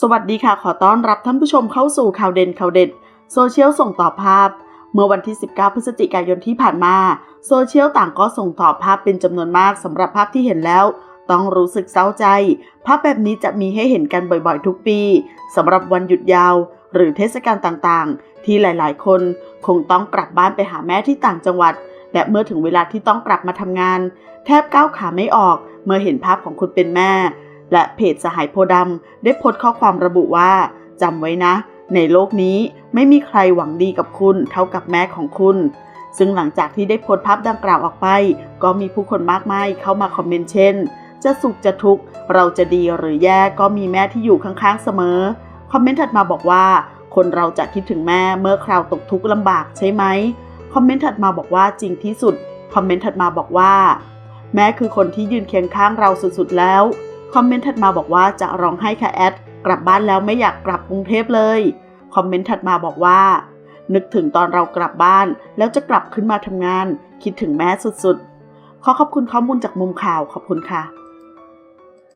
สวัสดีค่ะขอต้อนรับท่านผู้ชมเข้าสู่ข่าวเด่นข่าวเด็ดโซเชียลส่งต่อภาพ เมื่อวันที่ 19 พฤศจิกายนที่ผ่านมา โซเชียลต่างก็ส่งต่อภาพเป็นจำนวนมากสำหรับภาพที่เห็นแล้ว ต้องรู้สึกเศร้าใจ ภาพแบบนี้จะมีให้เห็นกันบ่อยๆ ทุกปีสำหรับวันหยุดยาว หรือเทศกาลต่างๆ ที่หลายๆ คน คงต้องกลับบ้านไปหาแม่ที่ต่างจังหวัด และเมื่อถึงเวลาที่ต้องกลับมาทำงาน แทบก้าวขาไม่ออก เมื่อเห็นภาพของคุณเป็นแม่ และเพจสหายโพดำได้โพสต์ข้อความระบุว่าจำไว้นะ ในโลกนี้ไม่มีใครหวังดีกับคุณเท่ากับแม่ของคุณ ซึ่งหลังจากที่ได้โพสต์ภาพดังกล่าวออกไป ก็มีผู้คนมากมายเข้ามาคอมเมนต์เช่น จะสุขจะทุกข์เราจะดีหรือแย่ก็มีแม่ที่อยู่ข้างๆเสมอ คอมเมนต์ถัดมาบอกว่า คนเราจะคิดถึงแม่เมื่อคราวตกทุกข์ลำบากใช่ไหมคอมเมนต์ถัดมาบอกว่าจริงที่สุด คอมเมนต์ถัดมาบอกว่า แม่คือคนที่ยืนเคียงข้างเราสุดๆแล้ว คอมเมนต์ถัดมาบอกว่าจะร้องไห้ค่ะแอด กลับบ้านแล้วไม่อยากกลับกรุงเทพเลย คอมเมนต์ถัดมาบอกว่า นึกถึงตอนเรากลับบ้าน แล้วจะกลับขึ้นมาทำงาน คิดถึงแม่สุดๆ ขอขอบคุณข้อมูลจากมุมข่าวขอบคุณค่ะ